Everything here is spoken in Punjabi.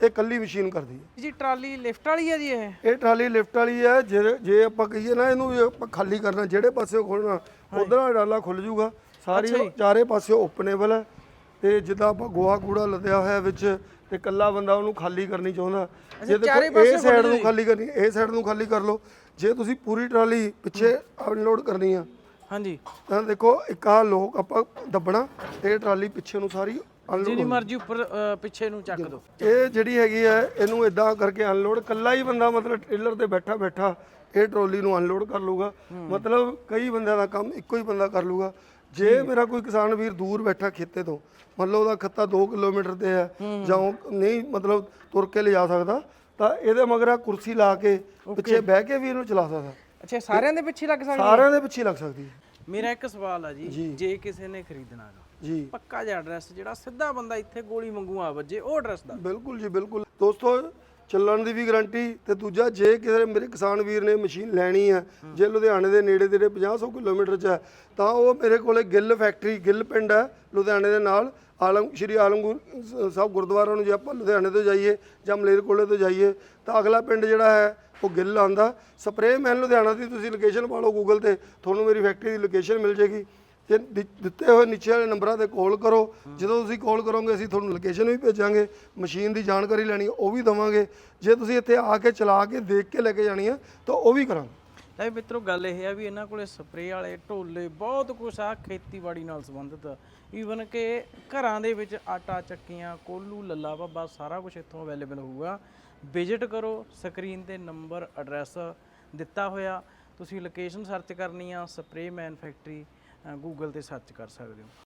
ਇਹ ਕੱਲੀ ਮਸ਼ੀਨ ਕਰਦੀ ਹੈ। ਜੀ ਟਰਾਲੀ ਲਿਫਟ ਵਾਲੀ ਹੈ ਜੀ ਇਹ? ਇਹ ਟਰਾਲੀ ਲਿਫਟ ਵਾਲੀ ਹੈ ਜੇ ਜੇ ਆਪਾਂ ਕਹੀਏ ਨਾ ਇਹਨੂੰ ਜੇ ਆਪਾਂ ਖਾਲੀ ਕਰਨਾ ਜਿਹੜੇ ਪਾਸੇ ਖੋਲਣਾ ਉਧਰ ਡਾਲਾ ਖੁੱਲ ਜੂਗਾ। ਸਾਰੀ ਚਾਰੇ ਪਾਸੇ ਓਪਨੇਬਲ ਹੈ ਤੇ ਜਿੱਦਾਂ ਆਪਾਂ ਗੋਹਾ ਕੂੜਾ ਲੱਦਿਆ ਹੋਇਆ ਵਿੱਚ ਤੇ ਕੱਲਾ ਬੰਦਾ ਉਹਨੂੰ ਖਾਲੀ ਕਰਨੀ ਚਾਹੁੰਦਾ। ਜੇ ਚਾਰੇ ਦੇਖੋ ਪਾਸੇ ਇਹ ਸਾਈਡ ਨੂੰ ਖਾਲੀ ਕਰਨੀ ਇਹ ਸਾਈਡ ਨੂੰ ਖਾਲੀ ਕਰ ਲਓ। ਜੇ ਤੁਸੀਂ ਪੂਰੀ ਟਰਾਲੀ ਪਿੱਛੇ ਅਨਲੋਡ ਕਰਨੀ ਆ ਹਾਂਜੀ। ਤਾਂ ਦੇਖੋ ਇੱਕ ਆ ਲੋਕ ਆਪਾਂ ਦੱਬਣਾ ਇਹ ਟਰਾਲੀ ਪਿੱਛੇ ਨੂੰ ਸਾਰੀ ਜਿਹੜੀ ਮਰਜ਼ੀ ਉੱਪਰ ਅ, ਪਿੱਛੇ ਨੂੰ ਚੱਕ ਦੋ। ਇਹ ਜਿਹੜੀ ਹੈਗੀ ਹੈ ਇਹਨੂੰ ਇਦਾਂ ਕਰਕੇ ਅਨਲੋਡ ਕੱਲਾ ਹੀ ਬੰਦਾ ਮਤਲਬ ਟ੍ਰੇਲਰ ਤੇ ਬੈਠਾ ਬੈਠਾ ਇਹ ਟਰੋਲੀ ਨੂੰ ਅਨਲੋਡ ਕਰ ਲੂਗਾ ਮਤਲਬ ਕਈ ਬੰਦਿਆਂ ਦਾ ਕੰਮ ਇੱਕੋ ਹੀ ਬੰਦਾ ਕਰ ਲੂਗਾ ਜੇ ਮੇਰਾ ਕੋਈ ਕਿਸਾਨ ਵੀਰ ਦੂਰ ਬੈਠਾ ਖੇਤੇ ਤੋਂ ਮੰਨ ਲਓ ਉਹਦਾ ਖੱਤਾ 2 ਕਿਲੋਮੀਟਰ ਤੇ ਹੈ ਜਾਂ ਉਹ ਨਹੀਂ ਮਤਲਬ ਤੁਰ ਕੇ ਲਿਜਾ ਸਕਦਾ ਤਾਂ ਇਹਦੇ ਮਗਰ ਆ ਕੁਰਸੀ ਲਾ ਕੇ ਪਿੱਛੇ ਬਹਿ ਕੇ ਵੀ ਇਹਨੂੰ ਚਲਾ ਸਕਦਾ। ਅੱਛਾ ਸਾਰਿਆਂ ਦੇ ਪਿੱਛੇ ਲੱਗ ਸਕਦਾ ਸਾਰਿਆਂ ਦੇ ਪਿੱਛੇ ਲੱਗ ਸਕਦੀ ਹੈ। ਮੇਰਾ ਇੱਕ ਸਵਾਲ ਆ ਜੀ ਜੇ। ਕਿਸੇ ਨੇ ਖਰੀਦਣਾ ਗਾ ਜੀ। ਪੱਕਾ ਜਿਹਾ ਐਡਰੈਸ ਜਿਹੜਾ ਸਿੱਧਾ ਬੰਦਾ ਇੱਥੇ ਗੋਲੀ ਮੰਗੂ ਆ ਵੱਜੇ ਉਹ ਐਡਰੈਸ ਦਾ ਬਿਲਕੁਲ ਜੀ ਬਿਲਕੁਲ। ਦੋਸਤੋ ਚੱਲਣ ਦੀ ਵੀ ਗਾਰੰਟੀ ਤੇ ਦੂਜਾ ਜੇ ਕਿਸੇ ਮੇਰੇ ਕਿਸਾਨ ਵੀਰ ਨੇ ਮਸ਼ੀਨ ਲੈਣੀ ਹੈ ਜੇ ਲੁਧਿਆਣੇ ਦੇ ਨੇੜੇ ਤੇੜੇ 50-100 ਕਿਲੋਮੀਟਰ ਚ ਹੈ ਤਾਂ ਉਹ ਮੇਰੇ ਕੋਲੇ ਗਿੱਲ ਫੈਕਟਰੀ ਗਿੱਲ ਪਿੰਡ ਹੈ ਲੁਧਿਆਣੇ ਦੇ ਨਾਲ। ਆਲਮ ਸ਼੍ਰੀ ਆਲਮਗੁਰ ਸ- ਸਾਹਿਬ ਗੁਰਦੁਆਰਾ ਨੂੰ ਜੇ ਆਪਾਂ ਲੁਧਿਆਣੇ ਤੋਂ ਜਾਈਏ ਜਾਂ ਮਲੇਰਕੋਟਲੇ ਤੋਂ ਜਾਈਏ ਤਾਂ ਅਗਲਾ ਪਿੰਡ ਜਿਹੜਾ ਹੈ ਉਹ ਗਿੱਲ ਆਂਦਾ ਸਪਰੇਅ ਮੈਨ ਲੁਧਿਆਣਾ ਦੀ ਤੁਸੀਂ ਲੋਕੇਸ਼ਨ ਪਾ ਲਓ ਗੂਗਲ ਤੇ, ਤੁਹਾਨੂੰ ਮੇਰੀ ਫੈਕਟਰੀ ਦੀ ਲੋਕੇਸ਼ਨ ਮਿਲ ਜੇਗੀ ਜੇ ਦਿ- ਦਿੱਤੇ ਹੋਏ ਨੀਚੇ ਵਾਲੇ ਨੰਬਰਾਂ ਤੇ ਕਾਲ ਕਰੋ। ਜਦੋਂ ਤੁਸੀਂ ਕਾਲ ਕਰੋਗੇ, ਅਸੀਂ ਤੁਹਾਨੂੰ ਲੋਕੇਸ਼ਨ ਵੀ ਭੇਜਾਂਗੇ, ਮਸ਼ੀਨ ਦੀ ਜਾਣਕਾਰੀ ਲੈਣੀ ਹੈ ਉਹ ਵੀ ਦਵਾਂਗੇ। ਜੇ ਤੁਸੀਂ ਇੱਥੇ ਆ ਕੇ ਚਲਾ ਕੇ ਦੇਖ ਕੇ ਲੈ ਕੇ ਜਾਣੀ ਹੈ ਤਾਂ ਉਹ ਵੀ ਕਰਾਂਗੇ। ਤਾਂ ਮਿੱਤਰੋ ਗੱਲ ਇਹ ਆ ਵੀ ਇਹਨਾਂ ਕੋਲੇ ਸਪਰੇਅ ਵਾਲੇ, ਢੋਲੇ, ਬਹੁਤ ਕੁਛ ਆ, ਖੇਤੀਬਾੜੀ ਨਾਲ ਸੰਬੰਧਿਤ। ਈਵਨ ਕਿ ਘਰਾਂ ਦੇ ਵਿੱਚ ਆਟਾ, ਚੱਕੀਆਂ, ਕੋਲੂ, ਲੱਲਾ ਬੱਬਾ, ਸਾਰਾ ਕੁਝ ਇੱਥੋਂ ਅਵੇਲੇਬਲ ਹੋਊਗਾ। ਵਿਜ਼ਿਟ ਕਰੋ ਸਕਰੀਨ ਤੇ ਨੰਬਰ ਐਡਰੈਸ ਦਿੱਤਾ ਹੋਇਆ। ਤੁਸੀਂ ਲੋਕੇਸ਼ਨ ਸਰਚ ਕਰਨੀ ਆ, ਸਪਰੇਅ ਮੈਨ ਫੈਕਟਰੀ ਗੂਗਲ ਤੇ ਸਰਚ ਕਰ ਸਕਦੇ ਹੋ।